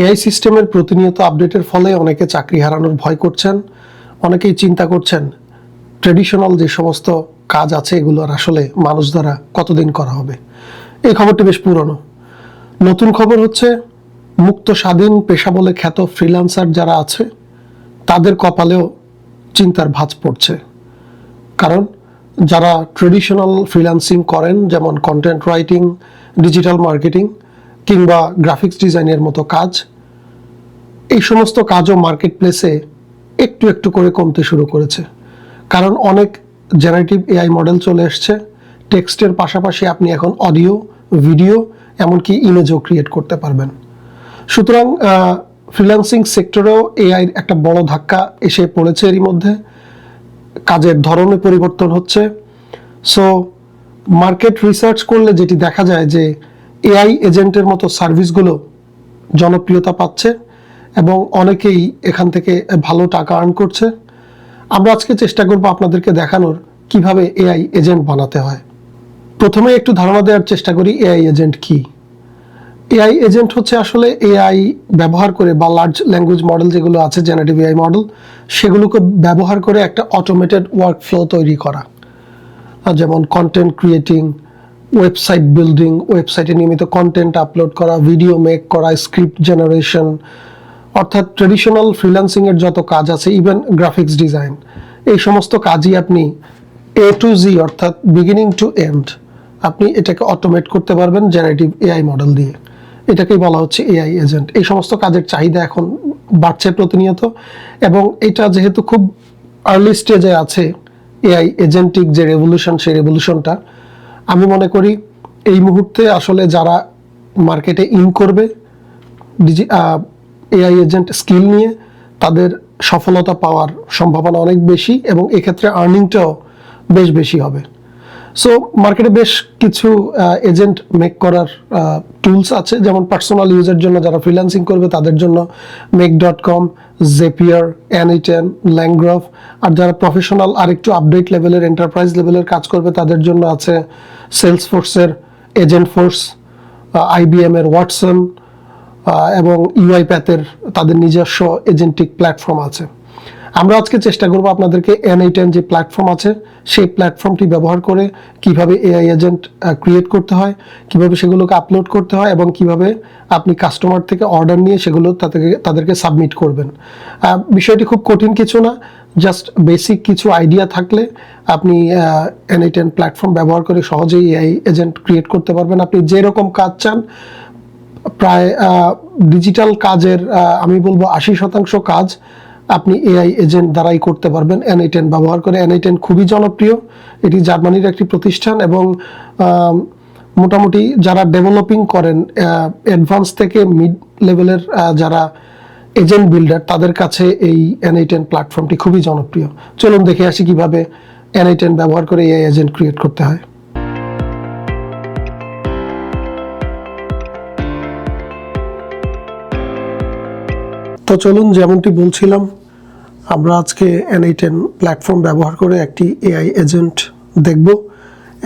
AI সিস্টেমের প্রতিনিয়ত আপডেটের ফলে অনেকে চাকরি হারানোর ভয় করছেন, অনেকেই চিন্তা করছেন ট্রেডিশনাল যে সমস্ত কাজ আছে এগুলোর আসলে মানুষ দ্বারা কতদিন করা হবে? এই খবরটি বেশ পুরনো। নতুন খবর হচ্ছে, মুক্ত স্বাধীন পেশা বলে খ্যাত ফ্রিল্যান্সার যারা আছে, তাদের কপালেও চিন্তার ভাঁজ পড়ছে। কারণ, যারা ট্রেডিশনাল ফ্রিল্যান্সিং করেন, যেমন কন্টেন্ট রাইটিং ডিজিটাল মার্কেটিং কিংবা গ্রাফিক্স ডিজাইনের মতো কাজ, এই সমস্ত কাজও মার্কেট প্লেসে একটু একটু করে কমতে শুরু করেছে। কারণ অনেক জেনারেটিভ এআই মডেল চলে এসছে। টেক্সটের পাশাপাশি আপনি এখন অডিও ভিডিও এমনকি ইমেজও ক্রিয়েট করতে পারবেন। সুতরাং ফ্রিল্যান্সিং সেক্টরেও এআই একটা বড় ধাক্কা এসে পড়েছে এরই মধ্যে। কাজের ধরনে পরিবর্তন হচ্ছে। সো মার্কেট রিসার্চ করলে যেটি দেখা যায় যে এআই এজেন্টের মতো সার্ভিসগুলো জনপ্রিয়তা পাচ্ছে এবং অনেকেই এখান থেকে ভালো টাকা আর্ন করছে। আমরা আজকে চেষ্টা করব আপনাদেরকে দেখানোর কীভাবে এআই এজেন্ট বানাতে হয়। প্রথমে একটু ধারণা দেওয়ার চেষ্টা করি এআই এজেন্ট কি। এআই এজেন্ট হচ্ছে আসলে এআই ব্যবহার করে বা লার্জ ল্যাঙ্গুয়েজ মডেল যেগুলো আছে জেনারেটিভ এআই মডেল সেগুলোকে ব্যবহার করে একটা অটোমেটেড ওয়ার্ক ফ্লো তৈরি করা। যেমন কন্টেন্ট ক্রিয়েটিং ওয়েবসাইট বিল্ডিং ওয়েবসাইটে নিয়মিত কন্টেন্ট আপলোড করা ভিডিও মেক করা স্ক্রিপ্ট জেনারেশন অর্থাৎ ট্রেডিশনাল ফ্রিল্যান্সিংয়ের যত কাজ আছে ইভেন গ্রাফিক্স ডিজাইন এই সমস্ত কাজই আপনি এ টু জি অর্থাৎ বিগিনিং টু এন্ড আপনি এটাকে অটোমেট করতে পারবেন জেনারেটিভ এআই মডেল দিয়ে। এটাকেই বলা হচ্ছে এআই এজেন্ট এই সমস্ত কাজের চাহিদা এখন বাড়ছে প্রতিনিয়ত এবং এটা যেহেতু খুব আর্লি স্টেজে আছে এআই এজেন্টিক যে রেভলিউশন সেই রেভলিউশনটা আমি মনে করি এই মুহূর্তে আসলে যারা মার্কেটে ইন করবে, ডিজি এআই এজেন্ট স্কিল নিয়ে, তাদের সফলতা পাওয়ার সম্ভাবনা অনেক বেশি এবং এক্ষেত্রে আর্নিংটাও বেশ বেশি হবে। সো মার্কেটে বেশ কিছু এজেন্ট মেক করার টুলস আছে। যেমন পার্সোনাল ইউজের জন্য যারা ফ্রিল্যান্সিং করবে, তাদের জন্য মেক ডট কম জেপিয়ার অ্যানিটেন ল্যাংগ্রফ আর যারা প্রফেশনাল আর একটু আপডেট লেভেলের এন্টারপ্রাইজ লেভেলের কাজ করবে, তাদের জন্য আছে সেলস ফোর্সের এজেন্ট ফোর্স আইবিএম এর ওয়াটসন এবং ইউআই প্যাথের তাদের নিজস্ব এজেন্টিক প্ল্যাটফর্ম আছে। আমরা আজকে চেষ্টা করব আপনাদেরকে এন এই যে প্ল্যাটফর্ম আছে, সেই প্ল্যাটফর্মটি ব্যবহার করে কীভাবে এআই এজেন্ট ক্রিয়েট করতে হয়, কীভাবে সেগুলোকে আপলোড করতে হয় এবং কীভাবে আপনি কাস্টমার থেকে অর্ডার নিয়ে সেগুলো তাদেরকে তাদেরকে সাবমিট করবেন। বিষয়টি খুব কঠিন কিছু না জাস্ট বেসিক কিছু আইডিয়া থাকলে আপনি এন এই প্ল্যাটফর্ম ব্যবহার করে সহজেই এআই এজেন্ট ক্রিয়েট করতে পারবেন। আপনি যেরকম কাজ চান, প্রায় ডিজিটাল কাজের আমি বলব আশি শতাংশ কাজ আপনি এআই এজেন্ট দ্বারাই করতে পারবেন। এন এই ব্যবহার করে। এন এই খুবই জনপ্রিয়। এটি জার্মানির একটি প্রতিষ্ঠান এবং মোটামুটি যারা ডেভেলপিং করেন অ্যাডভান্স থেকে মিড লেভেলের যারা এজেন্ট বিল্ডার তাদের কাছে এই এন এই প্ল্যাটফর্মটি খুবই জনপ্রিয়। চলুন দেখে আসি কীভাবে এই ব্যবহার করে এআই এজেন্ট ক্রিয়েট করতে হয়। তো চলুন যেমনটি বলছিলাম, আমরা আজকে এনআই টেন প্ল্যাটফর্ম ব্যবহার করে একটি এআই এজেন্ট দেখব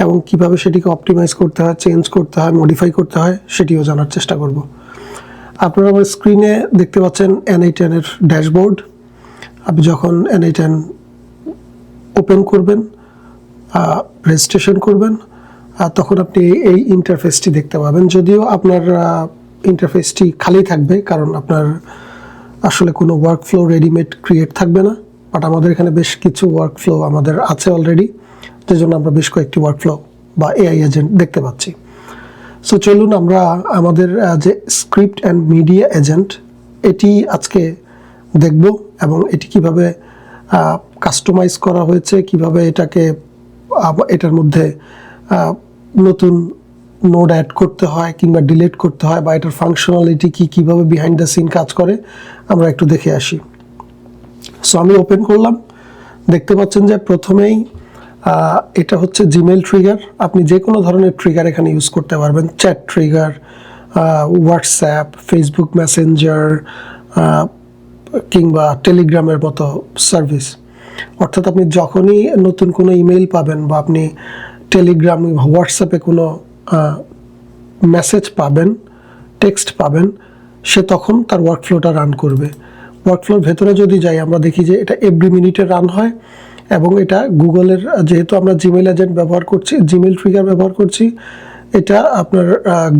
এবং কীভাবে সেটিকে অপটিমাইজ করতে হয় চেঞ্জ করতে হয় মডিফাই করতে হয় সেটিও জানার চেষ্টা করব। আপনারা আমার স্ক্রিনে দেখতে পাচ্ছেন এনআই টেনের ড্যাশবোর্ড আপনি যখন এনআই টেন ওপেন করবেন রেজিস্ট্রেশন করবেন আর তখন আপনি এই ইন্টারফেসটি দেখতে পাবেন। যদিও আপনার ইন্টারফেসটি খালি থাকবে, কারণ আপনার আসলে কোনো ওয়ার্ক ফ্লো রেডিমেড ক্রিয়েট থাকবে না বাট আমাদের এখানে বেশ কিছু ওয়ার্ক ফ্লো আমাদের আছে অলরেডি যে জন্য আমরা বেশ কয়েকটি ওয়ার্ক ফ্লো বা এআই এজেন্ট দেখতে পাচ্ছি। সো চলুন আমরা আমাদের যে স্ক্রিপ্ট অ্যান্ড মিডিয়া এজেন্ট এটি আজকে দেখব এবং এটি কীভাবে কাস্টমাইজ করা হয়েছে, কীভাবে এটাকে এটার মধ্যে নতুন নোড অ্যাড করতে হয় কিংবা ডিলিট করতে হয় বা এটার ফাংশনালিটি কী, কীভাবে বিহাইন্ড দ্য সিন কাজ করে, আমরা একটু দেখে আসি। সো আমি ওপেন করলাম। দেখতে পাচ্ছেন যে প্রথমেই এটা হচ্ছে জিমেল ট্রিগার আপনি যে কোনো ধরনের ট্রিগার এখানে ইউজ করতে পারবেন। Chat trigger WhatsApp Facebook messenger কিংবা টেলিগ্রামের মতো সার্ভিস অর্থাৎ আপনি যখনই নতুন কোনো ইমেল পাবেন বা আপনি টেলিগ্রাম হোয়াটসঅ্যাপে কোনো মেসেজ পাবেন টেক্সট পাবেন, সে তখন তার ওয়ার্কফ্লোটা রান করবে। ওয়ার্কফ্লোর ভেতরে যদি যাই, আমরা দেখি যে এটা এভরি মিনিটে রান হয় এবং এটা গুগলের যেহেতু আমরা জিমেল এজেন্ট ব্যবহার করছি জিমেল ট্রিগার ব্যবহার করছি, এটা আপনার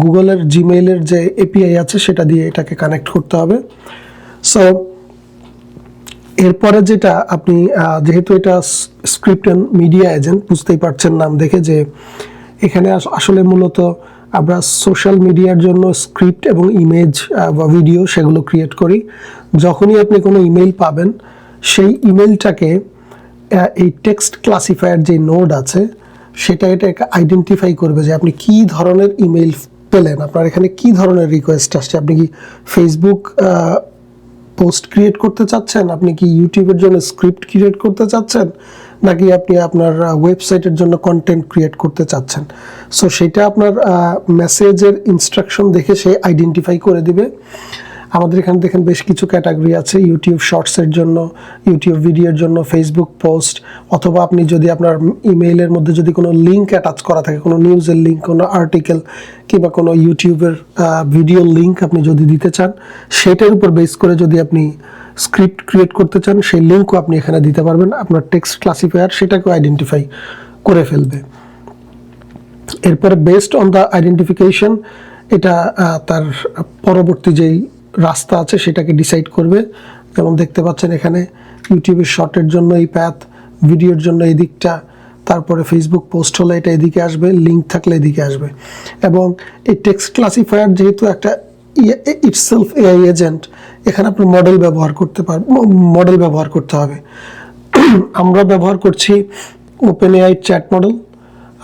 গুগলের জিমেইলের যে এপিআই আছে, সেটা দিয়ে এটাকে কানেক্ট করতে হবে। সো এরপরে যেটা আপনি যেহেতু এটা স্ক্রিপ্ট অ্যান্ড মিডিয়া এজেন্ট বুঝতেই পারছেন নাম দেখে যে এখানে আসলে মূলত আমরা সোশ্যাল মিডিয়ার জন্য স্ক্রিপ্ট এবং ইমেজ বা ভিডিও সেগুলো ক্রিয়েট করি। যখনই আপনি কোনো ইমেল পাবেন, সেই ইমেলটাকে এই টেক্সট ক্লাসিফায়ার যে নোড আছে, সেটা এটাকে আইডেন্টিফাই করবে যে আপনি কি ধরনের ইমেল পেলেন। আপনার এখানে কি ধরনের রিকোয়েস্ট আসছে? আপনি কি ফেসবুক পোস্ট ক্রিয়েট করতে চাচ্ছেন? আপনি কি ইউটিউবের জন্য স্ক্রিপ্ট ক্রিয়েট করতে চাচ্ছেন? নাকি আপনি আপনার ওয়েবসাইটের জন্য কন্টেন্ট ক্রিয়েট করতে চাচ্ছেন? সো সেটা আপনার মেসেজের ইনস্ট্রাকশন দেখে সে আইডেন্টিফাই করে দিবে। আমাদের এখানে দেখেন বেশ কিছু ক্যাটাগরি আছে ইউটিউব শর্টসের জন্য ইউটিউব ভিডিওর জন্য ফেসবুক পোস্ট অথবা আপনি যদি আপনার ইমেইলের মধ্যে যদি কোনো লিঙ্ক অ্যাটাচ করা থাকে, কোনো নিউজের লিঙ্ক কোনো আর্টিকেল কিংবা কোনো ইউটিউবের ভিডিও লিঙ্ক আপনি যদি দিতে চান, সেটার উপর বেস করে যদি আপনি স্ক্রিপ্ট ক্রিয়েট করতে চান, সেই লিঙ্কও আপনি এখানে দিতে পারবেন। আপনার টেক্সট ক্লাসিফায়ার সেটাকেও আইডেন্টিফাই করে ফেলবে। এরপরে বেসড অন দ্য আইডেন্টিফিকেশন এটা তার পরবর্তী যেই রাস্তা আছে, সেটাকে ডিসাইড করবে। যেমন দেখতে পাচ্ছেন এখানে ইউটিউবের শর্টের জন্য এই প্যাথ ভিডিওর জন্য এই দিকটা, তারপরে ফেসবুক পোস্ট হলে এটা এদিকে আসবে লিঙ্ক থাকলে এদিকে আসবে। এবং এই টেক্সট ক্লাসিফায়ার যেহেতু একটা ইটসেলফ এআই এজেন্ট এখানে আপনি মডেল ব্যবহার করতে পার মডেল ব্যবহার করতে হবে। আমরা ব্যবহার করছি ওপেন এআই চ্যাট মডেল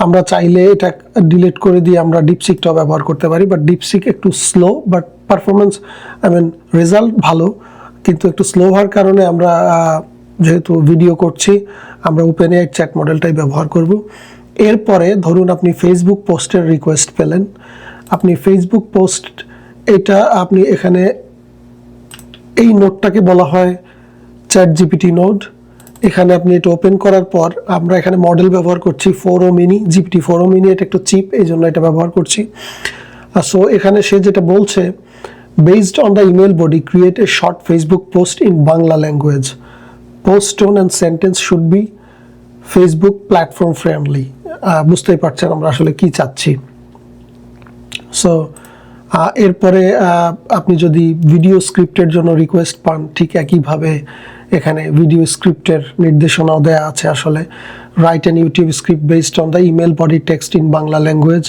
আমরা চাইলে এটা ডিলিট করে দিয়ে আমরা ডিপসিকটাও ব্যবহার করতে পারি বাট ডিপসিক একটু slow but performance I mean result ভালো। কিন্তু একটু স্লো হওয়ার কারণে আমরা যেহেতু ভিডিও করছি, আমরা ওপেন এআই চ্যাট মডেলটাই ব্যবহার করব। এরপরে ধরুন আপনি ফেসবুক পোস্টের রিকোয়েস্ট পেলেন। আপনি ফেসবুক পোস্ট এটা আপনি এখানে এই নোটটাকে বলা হয় চ্যাট জিপিটি নোট এখানে আপনি এটা ওপেন করার পর আমরা এখানে মডেল ব্যবহার করছি four mini GPT four mini এটা একটু চিপ এই জন্য এটা ব্যবহার করছি। আর সো এখানে সে যেটা বলছে based on the email body create a short Facebook post in Bangla language post tone and sentence should be Facebook platform friendly বুঝতেই পারছেন আমরা আসলে কি চাচ্ছি। সো এরপরে আপনি যদি ভিডিও স্ক্রিপ্টের জন্য রিকোয়েস্ট পান, ঠিক একইভাবে এখানে ভিডিও স্ক্রিপ্টের নির্দেশনাও দেওয়া আছে আসলে। Write and YouTube script based on the email body text in Bangla language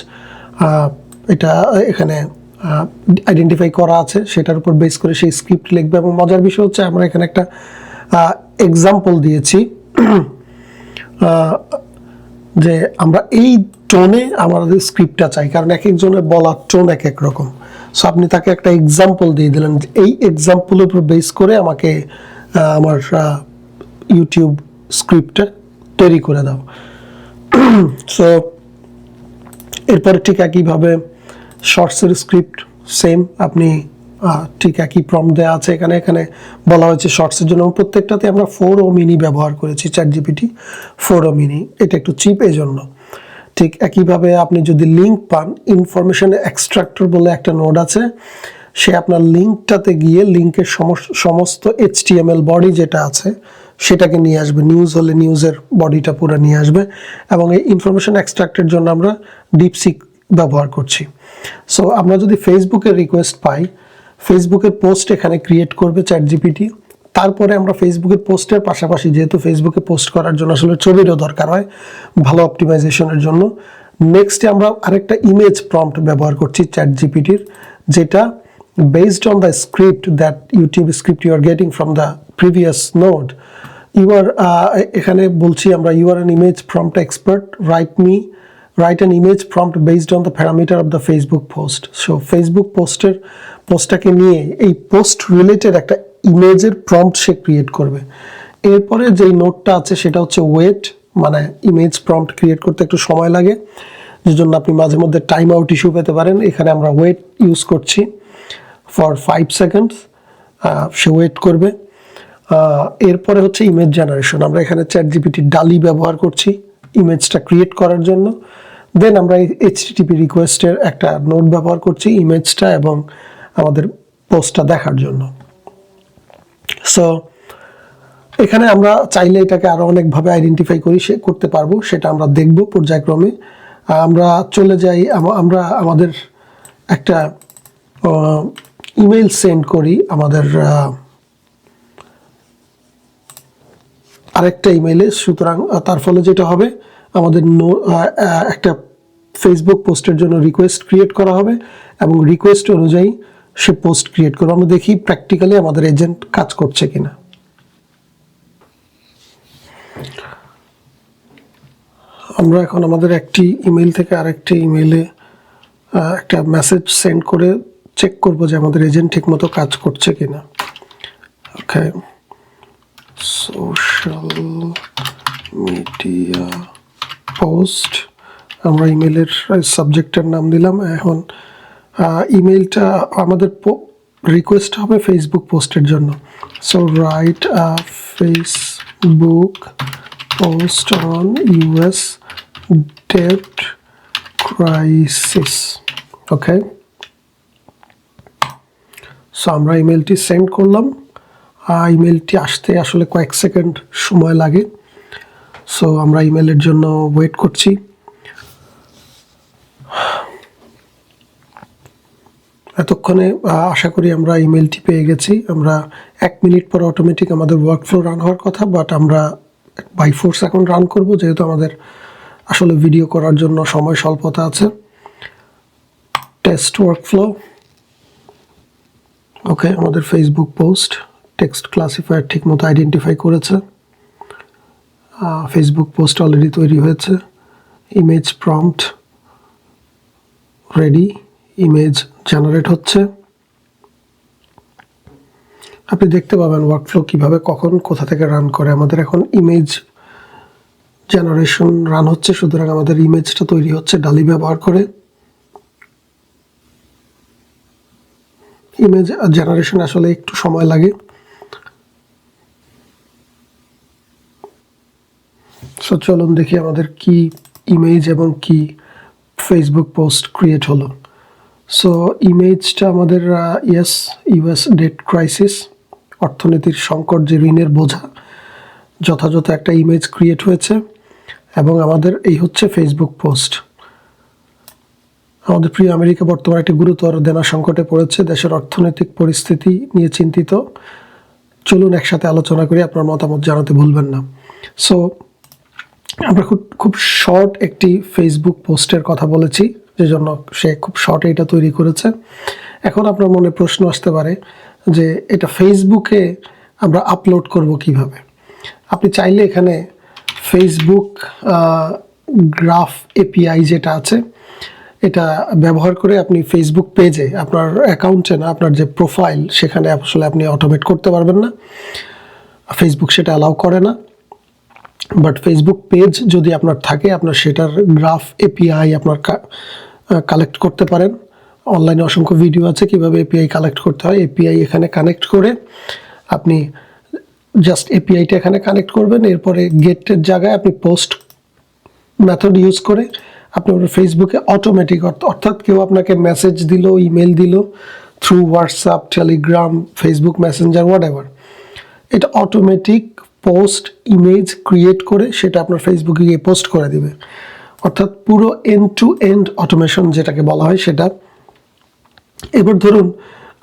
এটা এখানে আইডেন্টিফাই করা আছে, সেটার উপর বেস করে সেই স্ক্রিপ্ট লিখবে। এবং মজার বিষয় হচ্ছে, আমরা এখানে একটা এক্সাম্পল দিয়েছি। যে আমরা এই টোনে আমাদের স্ক্রিপ্টটা চাই, কারণ এক একজনের বলার টোন এক এক রকম। সো আপনি তাকে একটা এক্সাম্পল দিয়ে দিলেন এই এক্সাম্পলের উপর বেস করে আমাকে আমার ইউটিউব স্ক্রিপ্টটা তৈরি করে দাও। সো এরপরে ঠিক একইভাবে শর্টসের স্ক্রিপ্ট সেম আপনি ঠিক একই প্রম দেওয়া আছে এখানে। এখানে বলা হয়েছে শর্টসের জন্য। প্রত্যেকটাতে আমরা ফোর ও মিনি ব্যবহার করেছি chat GPT four o mini এটা একটু চিপ এই জন্য ঠিক একইভাবে আপনি যদি লিঙ্ক পান ইনফরমেশন এক্সট্রাক্টর বলে একটা নোড আছে। সে আপনার লিঙ্কটাতে গিয়ে লিঙ্কের সমস্ত এইচটিএমএল বডি যেটা আছে, সেটাকে নিয়ে আসবে। নিউজ হলে নিউজের বডিটা পুরো নিয়ে আসবে। এবং এই ইনফরমেশন এক্সট্রাক্টের জন্য আমরা ডিপসিক ব্যবহার করছি। সো আমরা যদি ফেসবুকের রিকোয়েস্ট পাই ফেসবুকের পোস্ট এখানে ক্রিয়েট করবে চ্যাট জিপিটি তারপরে আমরা ফেসবুকের পোস্টের পাশাপাশি যেহেতু ফেসবুকে পোস্ট করার জন্য আসলে ছবিরও দরকার হয়, ভালো অপটিমাইজেশনের জন্য। নেক্সটে আমরা আরেকটা ইমেজ প্রম্পট ব্যবহার করছি চ্যাট জিপিটির যেটা based on the script that YouTube script you are getting from the previous node you are এখানে বলছি আমরা you are an image prompt expert write me write an image prompt based on the parameter of the Facebook post so Facebook পোস্টের পোস্টটাকে নিয়ে এই post related একটা ইমেজের prompt সে create করবে। এরপরে যেই নোটটা আছে সেটা হচ্ছে ওয়েট মানে ইমেজ প্রম্পট ক্রিয়েট করতে একটু সময় লাগে। যে জন্য আপনি মাঝে মধ্যে টাইম আউট ইস্যু পেতে পারেন। এখানে আমরা ওয়েট ইউজ করছি ফর ফাইভ সেকেন্ডস সে ওয়েট করবে। এরপরে হচ্ছে ইমেজ জেনারেশন আমরা এখানে চ্যাট জিপিটি ডালি ব্যবহার করছি ইমেজটা ক্রিয়েট করার জন্য। দেন আমরা এইচটিটিপি রিকোয়েস্টের একটা নোট ব্যবহার করছি ইমেজটা এবং আমাদের পোস্টটা দেখার জন্য। সো এখানে আমরা চাইলে এটাকে আরও অনেকভাবে আইডেন্টিফাই করি, সে করতে পারব, সেটা আমরা দেখব পর্যায়ক্রমে। আমরা চলে যাই আমরা আমাদের একটা ইমেল সেন্ড করি, আমাদের আরেকটা ইমেলে সুতরাং তার ফলে যেটা হবে, আমাদের একটা ফেসবুক পোস্টের জন্য রিকোয়েস্ট ক্রিয়েট করা হবে এবং রিকোয়েস্ট অনুযায়ী সে পোস্ট ক্রিয়েট করবে। আমরা দেখি প্র্যাকটিক্যালি আমাদের এজেন্ট কাজ করছে কিনা। আমরা এখন আমাদের একটি ইমেল থেকে আরেকটি ইমেলে একটা মেসেজ সেন্ড করে চেক করব যে আমাদের এজেন্ট ঠিকমতো কাজ করছে কিনা। ওকে সোশ্যাল মিডিয়া পোস্ট আমরা ইমেলের সাবজেক্টের নাম দিলাম। এখন ইমেলটা আমাদের রিকোয়েস্ট হবে ফেসবুক পোস্টের জন্য। So write Facebook post on US debt crisis okay so আমরা ইমেলটি সেন্ড করলাম। ইমেলটি আসতে আসলে কয়েক সেকেন্ড সময় লাগে। সো আমরা ইমেলের জন্য ওয়েট করছি। এতক্ষণে আশা করি আমরা ইমেলটি পেয়ে গেছি। আমরা এক মিনিট পর অটোমেটিক আমাদের ওয়ার্ক ফ্লো রান হওয়ার কথা বাট আমরা বাই ফোর্স এখন রান করব, যেহেতু আমাদের আসলে ভিডিও করার জন্য সময় স্বল্পতা আছে। টেস্ট ওয়ার্ক ফ্লো ওকে আমাদের ফেসবুক পোস্ট টেক্সট ক্লাসিফায়ার ঠিকমতো আইডেন্টিফাই করেছে। ফেসবুক পোস্ট অলরেডি তৈরি হয়েছে। Image prompt ready image generate হচ্ছে। আপনি দেখতে পাবেন ওয়ার্কফ্লো কীভাবে, কখন, কোথা থেকে রান করে। আমাদের এখন ইমেজ জেনারেশন রান হচ্ছে, সুতরাং আমাদের ইমেজটা তৈরি হচ্ছে ডালি ব্যবহার করে। ইমেজ জেনারেশন আসলে একটু সময় লাগে। সো চলুন দেখি আমাদের কি ইমেজ এবং কি ফেসবুক পোস্ট ক্রিয়েট হলো। সো ইমেজটা আমাদের ইয়েস ইউএস ডেট ক্রাইসিস অর্থনীতির সংকট যে ঋণের বোঝা, যথাযথ একটা ইমেজ ক্রিয়েট হয়েছে এবং আমাদের এই হচ্ছে ফেসবুক পোস্ট আমাদের প্রিয় আমেরিকা বর্তমানে একটি গুরুতর দেনা সংকটে পড়েছে, দেশের অর্থনৈতিক পরিস্থিতি নিয়ে চিন্তিত। চলুন একসাথে আলোচনা করি, আপনার মতামত জানাতে ভুলবেন না। সো আমরা খুব খুব শর্ট একটি ফেসবুক পোস্টের কথা বলেছি। যে জন্য সে খুব শর্ট এটা তৈরি করেছে। এখন আপনার মনে প্রশ্ন আসতে পারে যে এটা ফেসবুকে আমরা আপলোড করব কীভাবে? আপনি চাইলে এখানে ফেসবুক গ্রাফ এপিআই যেটা আছে, এটা ব্যবহার করে আপনি ফেসবুক পেজে আপনার অ্যাকাউন্টে না, আপনার যে প্রোফাইল সেখানে আসলে আপনি অটোমেট করতে পারবেন না। ফেসবুক সেটা অ্যালাউ করে না। বাট ফেসবুক পেজ যদি আপনার থাকে, আপনার সেটার গ্রাফ এপিআই আপনার কালেক্ট করতে পারেন। অনলাইনে অসংখ্য ভিডিও আছে কীভাবে এপিআই কালেক্ট করতে হয়। এপিআই এখানে কানেক্ট করে আপনি জাস্ট এপিআইটা এখানে কানেক্ট করবেন। এরপরে গেটের জায়গায় আপনি পোস্ট মেথড ইউজ করে আপনি আপনার ফেসবুকে অটোমেটিক অর্থাৎ কেউ আপনাকে মেসেজ দিল ইমেল দিল through WhatsApp Telegram Facebook messenger whatever এটা অটোমেটিক পোস্ট ইমেজ ক্রিয়েট করে সেটা আপনার ফেসবুকে গিয়ে পোস্ট করে দিবে। অর্থাৎ পুরো এন্ড টু এন্ড অটোমেশন যেটাকে বলা হয় সেটা। এবার ধরুন,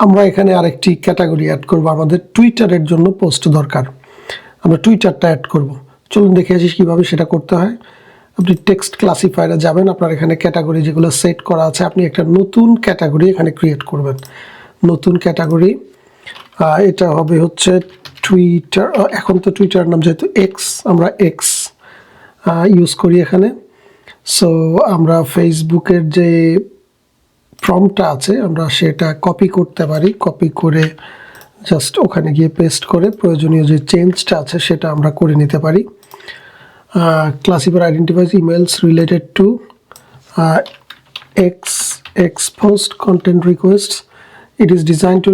আমরা এখানে আরেকটি ক্যাটাগরি অ্যাড করব, আমাদের টুইটারের জন্য পোস্ট দরকার। আমরা টুইটারটা অ্যাড করব। চলুন দেখে আসি কীভাবে সেটা করতে হয়। আপনি টেক্সট ক্লাসিফায়ারে যাবেন, আপনার এখানে ক্যাটাগরি যেগুলো সেট করা আছে, আপনি একটা নতুন ক্যাটাগরি এখানে ক্রিয়েট করবেন। নতুন ক্যাটাগরি এটা হবে হচ্ছে টুইটার এখন তো টুইটার নাম যেহেতু এক্স আমরা এক্স ইউজ করি এখানে। সো আমরা ফেসবুকের যে ফর্মটা আছে, আমরা সেটা কপি করতে পারি। কপি করে জাস্ট ওখানে গিয়ে পেস্ট করে প্রয়োজনীয় যে চেঞ্জটা আছে, সেটা আমরা করে নিতে পারি। Classifier identifies emails related to X X post content request it is design to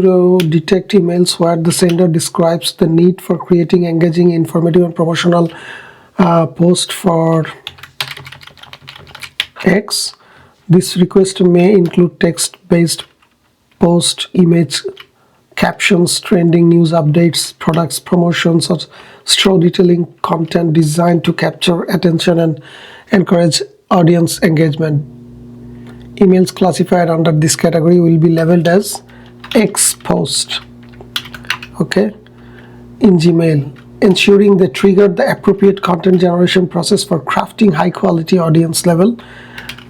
detect emails where the sender describes the need for creating engaging informative and promotional post for X. This request may include text-based post, image captions, trending news updates, products, promotions, or store detailing content designed to capture attention and encourage audience engagement. Emails classified under this category will be labeled as exposed. Okay, in Gmail, ensuring they trigger the appropriate content generation process for crafting high quality audience level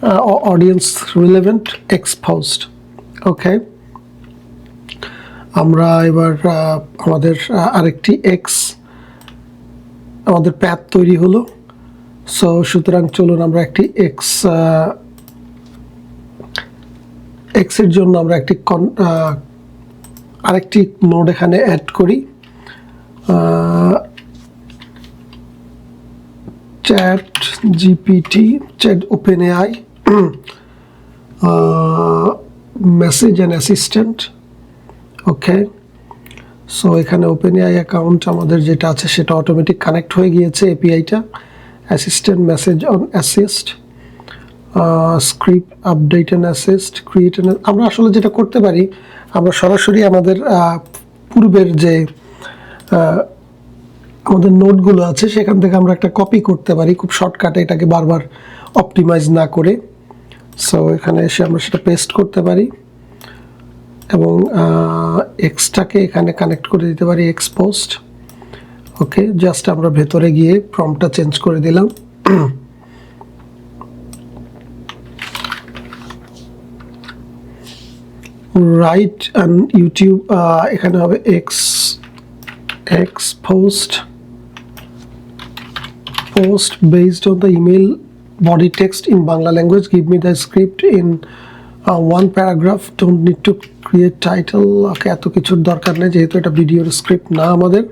uh, audience relevant exposed. Okay. আমরা এবার আহ, আমাদের আহ, আরেকটি x আমাদের path তৈরি হলো so সুতরাং চলুন আমরা একটি এক্স এক্সের জন্য আমরা একটি কন আরেকটি নোড এখানে অ্যাড করি chat GPT chat open AI message and assistant okay so এখানে ওপেন এআই অ্যাকাউন্ট আমাদের যেটা আছে সেটা অটোমেটিক কানেক্ট হয়ে গিয়েছে এপিআইটা assistant message on assist script update and assist create আমরা আসলে যেটা করতে পারি আমরা সরাসরি আমাদের আহ, পূর্বের যে আহ, আমাদের নোটগুলো আছে সেখান থেকে আমরা একটা কপি করতে পারি খুব শর্টকাটে এটাকে বারবার অপটিমাইজ না করে। সো এখানে এসে আমরা সেটা পেস্ট করতে পারি এবং এক্সটাকে এখানে কানেক্ট করে দিতে পারি এক্স পোস্ট ওকে জাস্ট আমরা ভেতরে গিয়ে ফর্মটা চেঞ্জ করে দিলাম। রাইট অ্যান্ড ইউটিউব এখানে হবে X X post post based on the email body text in Bangla language. Give me the script in uh, one paragraph. Don't need to create title. Okay এত কিছুর দরকার নেই যেহেতু এটা ভিডিওর স্ক্রিপ্ট না আমাদের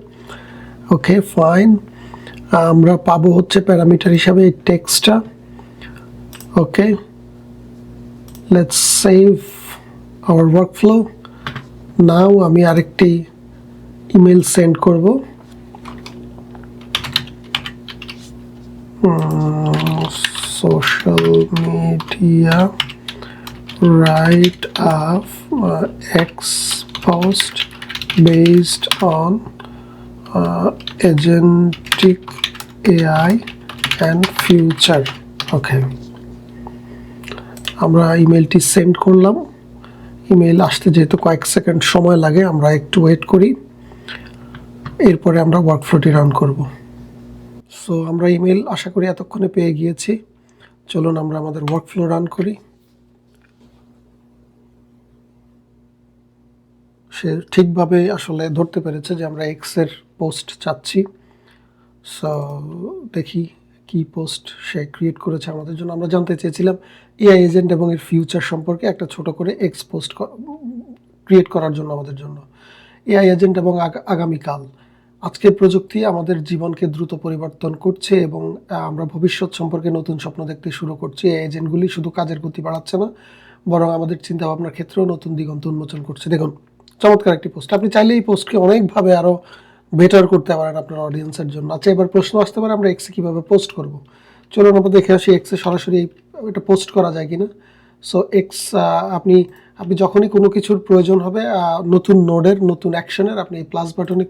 ওকে ফাইন আমরা পাবো হচ্ছে প্যারামিটার হিসাবে এই টেক্সটটা okay let's save our workflow now আমি আরেকটি ইমেল সেন্ড করব social media write up uh, X post based on uh, agentic AI and future. Okay. আমরা ইমেলটি সেন্ড করলাম। ইমেল আসতে যেহেতু কয়েক সেকেন্ড সময় লাগে আমরা একটু ওয়েট করি। এরপরে আমরা ওয়ার্কফ্লোটি রান করব। সো আমরা ইমেল আশা করি এতক্ষণে পেয়ে গিয়েছি। চলুন আমরা আমাদের ওয়ার্কফ্লো রান করি। সে ঠিকভাবে আসলে ধরতে পেরেছে যে আমরা এক্সের পোস্ট চাচ্ছি। সো দেখি কি পোস্ট সে ক্রিয়েট করেছে আমাদের জন্য। আমরা জানতে চেয়েছিলাম এআই এজেন্ট এবং এর ফিউচার সম্পর্কে একটা ছোট করে এক্স পোস্ট ক্রিয়েট করার জন্য আমাদের জন্য। এআই এজেন্ট এবং আগা- আগামীকাল। আজকের প্রযুক্তি আমাদের জীবনকে দ্রুত পরিবর্তন করছে এবং আমরা ভবিষ্যৎ সম্পর্কে নতুন স্বপ্ন দেখতে শুরু করছি। এই এজেন্টগুলি শুধু কাজের গতি বাড়াচ্ছে না, বরং আমাদের চিন্তা ভাবনার ক্ষেত্রেও নতুন দিগন্ত উন্মোচন করছে। দেখুন, চমৎকার একটি পোস্ট আপনি চাইলে এই পোস্টকে অনেকভাবে আরও বেটার করতে পারেন আপনার অডিয়েন্সের জন্য। আচ্ছা এবার প্রশ্ন আসতে পারে, আমরা এক্সে কীভাবে পোস্ট করব? চলুন আমরা দেখে আসি এক্সে সরাসরি এটা পোস্ট করা যায় কিনা। সো এক্স আপনি আপনি যখনই কোনো কিছুর প্রয়োজন হবে নতুন নোডের, নতুন অ্যাকশনের আপনি এই প্লাস বাটনে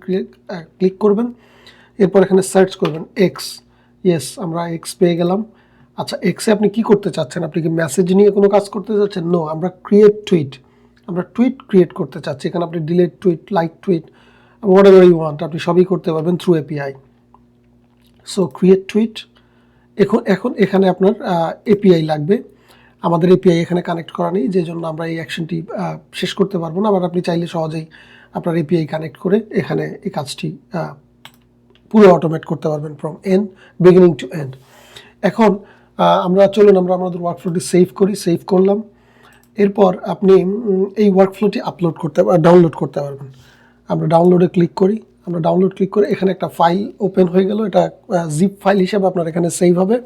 ক্লিক করবেন। এরপর এখানে সার্চ করবেন এক্স ইয়েস আমরা এক্স পেয়ে গেলাম। আচ্ছা এক্সে আপনি কি করতে চাচ্ছেন? আপনি কি মেসেজ নিয়ে কোনো কাজ করতে চাচ্ছেন? নো আমরা ক্রিয়েট টুইট আমরা টুইট ক্রিয়েট করতে চাচ্ছি। এখানে আপনি delete tweet like tweet whatever you want আপনি সবই করতে পারবেন through API so create tweet এখন এখন এখানে আপনার এপিআই লাগবে। আমাদের এপিআই এখানে কানেক্ট করা নেই, যে জন্য আমরা এই অ্যাকশনটি শেষ করতে পারব না। আবার আপনি চাইলে সহজেই আপনার এপিআই কানেক্ট করে এখানে এই কাজটি পুরো অটোমেট করতে পারবেন from an beginning to end এখন আমরা চলুন, আমরা আমাদের ওয়ার্কফ্লোটি সেভ করি সেভ করলাম। এরপর আপনি এই ওয়ার্কফ্লোটি আপলোড করতে ডাউনলোড করতে পারবেন। আমরা ডাউনলোডে ক্লিক করি। আমরা ডাউনলোড ক্লিক করে এখানে একটা ফাইল ওপেন হয়ে গেল। এটা জিপ ফাইল হিসেবে আপনার এখানে সেভ হবে।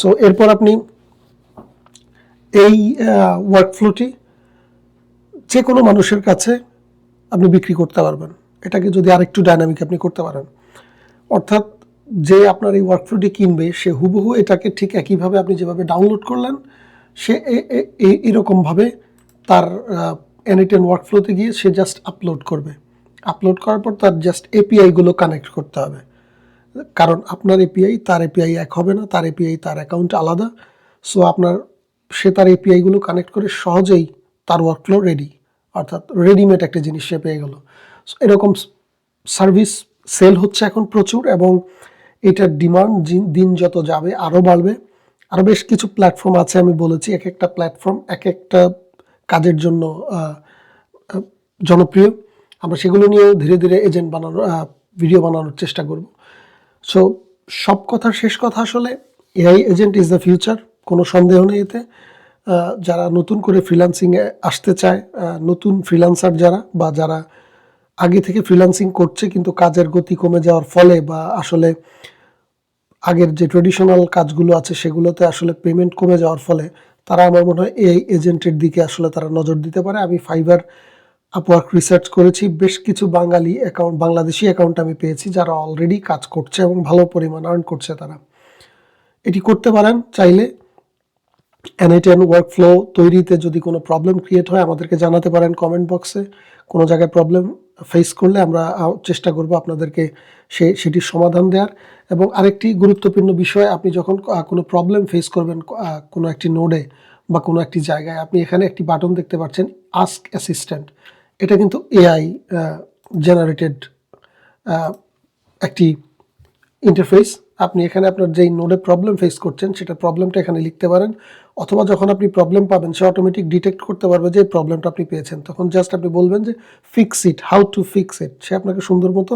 সো এরপর আপনি এই ওয়ার্কফ্লোটি যে কোনো মানুষের কাছে আপনি বিক্রি করতে পারবেন। এটাকে যদি আরেকটু ডাইনামিক আপনি করতে পারেন। অর্থাৎ যে আপনার এই ওয়ার্কফ্লোটি কিনবে, সে হুবহু এটাকে ঠিক একইভাবে আপনি যেভাবে ডাউনলোড করলেন, সে এরকমভাবে তার এনি টেন ওয়ার্কফ্লোতে গিয়ে সে জাস্ট আপলোড করবে। আপলোড করার পর তার জাস্ট এপিআইগুলো কানেক্ট করতে হবে। কারণ আপনার এপিআই তার এপিআই এক হবে না, তার এপিআই তার অ্যাকাউন্ট আলাদা। সো আপনার সে তার এপিআইগুলো কানেক্ট করে সহজেই তার ওয়ার্কফ্লো রেডি অর্থাৎ রেডিমেড একটা জিনিস সে পেয়ে গেল। এরকম সার্ভিস সেল হচ্ছে এখন প্রচুর এবং এটার ডিমান্ড দিন যত যাবে আরও বাড়বে। আরও বেশ কিছু প্ল্যাটফর্ম আছে আমি বলেছি, এক একটা প্ল্যাটফর্ম এক একটা কাজের জন্য জনপ্রিয়। আমরা সেগুলো নিয়েও ধীরে ধীরে এজেন্ট বানানোর ভিডিও বানানোর চেষ্টা করব। সো সব কথার শেষ কথা আসলে AI agent is the future কোনো সন্দেহ নেই এতে। যারা নতুন করে ফ্রিল্যান্সিংয়ে আসতে চায় নতুন ফ্রিল্যান্সার যারা বা যারা আগে থেকে ফ্রিল্যান্সিং করছে কিন্তু কাজের গতি কমে যাওয়ার ফলে বা আসলে আগের যে ট্রেডিশনাল কাজগুলো আছে সেগুলোতে আসলে পেমেন্ট কমে যাওয়ার ফলে তারা আমার মনে হয় এই এজেন্টের দিকে আসলে তারা নজর দিতে পারে। আমি ফাইবার আপওয়ার্ক রিসার্চ করেছি, বেশ কিছু বাঙালি অ্যাকাউন্ট বাংলাদেশি অ্যাকাউন্ট আমি পেয়েছি যারা অলরেডি কাজ করছে এবং ভালো পরিমাণ আর্ন করছে তারা। এটি করতে পারেন চাইলে এনআইটেন ওয়ার্কফ্লো তৈরিতে যদি কোনো প্রবলেম ক্রিয়েট হয়, আমাদেরকে জানাতে পারেন কমেন্ট বক্সে কোনো জায়গায় প্রবলেম ফেস করলে আমরা চেষ্টা করব আপনাদেরকে সে সেটির সমাধান দেওয়ার। এবং আরেকটি গুরুত্বপূর্ণ বিষয়, আপনি যখন কোনো প্রবলেম ফেস করবেন কোনো একটি নোডে বা কোনো একটি জায়গায়, আপনি এখানে একটি বাটন দেখতে পাচ্ছেন আস্ক অ্যাসিস্ট্যান্ট এটা কিন্তু এআই জেনারেটেড একটি ইন্টারফেস আপনি এখানে আপনার যেই নোডে প্রবলেম ফেস করছেন, সেটা প্রবলেমটা এখানে লিখতে পারেন। অথবা যখন আপনি প্রবলেম পাবেন, সে অটোমেটিক ডিটেক্ট করতে পারবে যে প্রবলেমটা আপনি পেয়েছেন। তখন জাস্ট আপনি বলবেন যে fix it how to fix it সে আপনাকে সুন্দর মতো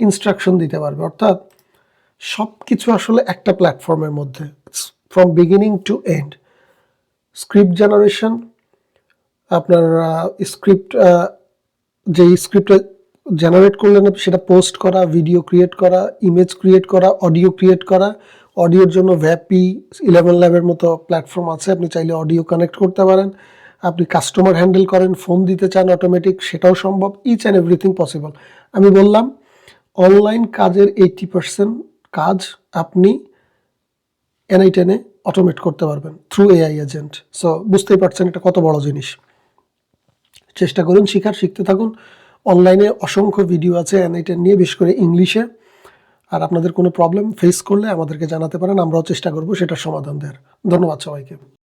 ইনস্ট্রাকশন দিতে পারবে। অর্থাৎ সব কিছু আসলে একটা প্ল্যাটফর্মের মধ্যে। From beginning to end script generation আপনার স্ক্রিপ্ট যে স্ক্রিপ্টটা জেনারেট করলেন সেটা পোস্ট করা ভিডিও ক্রিয়েট করা ইমেজ ক্রিয়েট করা অডিও ক্রিয়েট করা অডিওর জন্য ভ্যাপি ইলেভেন ল্যাবের মতো প্ল্যাটফর্ম আছে। আপনি চাইলে অডিও কানেক্ট করতে পারেন। আপনি কাস্টমার হ্যান্ডেল করেন ফোন দিতে চান অটোমেটিক সেটাও সম্ভব। ইচ অ্যান্ড এভরিথিং পসিবল আমি বললাম অনলাইন কাজের এইটি পার্সেন্ট কাজ আপনি এনআই টেনে অটোমেট করতে পারবেন থ্রু এআই এজেন্ট সো বুঝতেই পারছেন এটা কত বড় জিনিস। চেষ্টা করুন, শিখার, শিখতে থাকুন। অনলাইনে অসংখ্য ভিডিও আছে এনআইটা নিয়ে, বিশেষ করে ইংলিশে আর আপনাদের কোনো প্রবলেম ফেস করলে আমাদেরকে জানাতে পারেন, আমরাও চেষ্টা করব সেটার সমাধান দেওয়ার। ধন্যবাদ সবাইকে।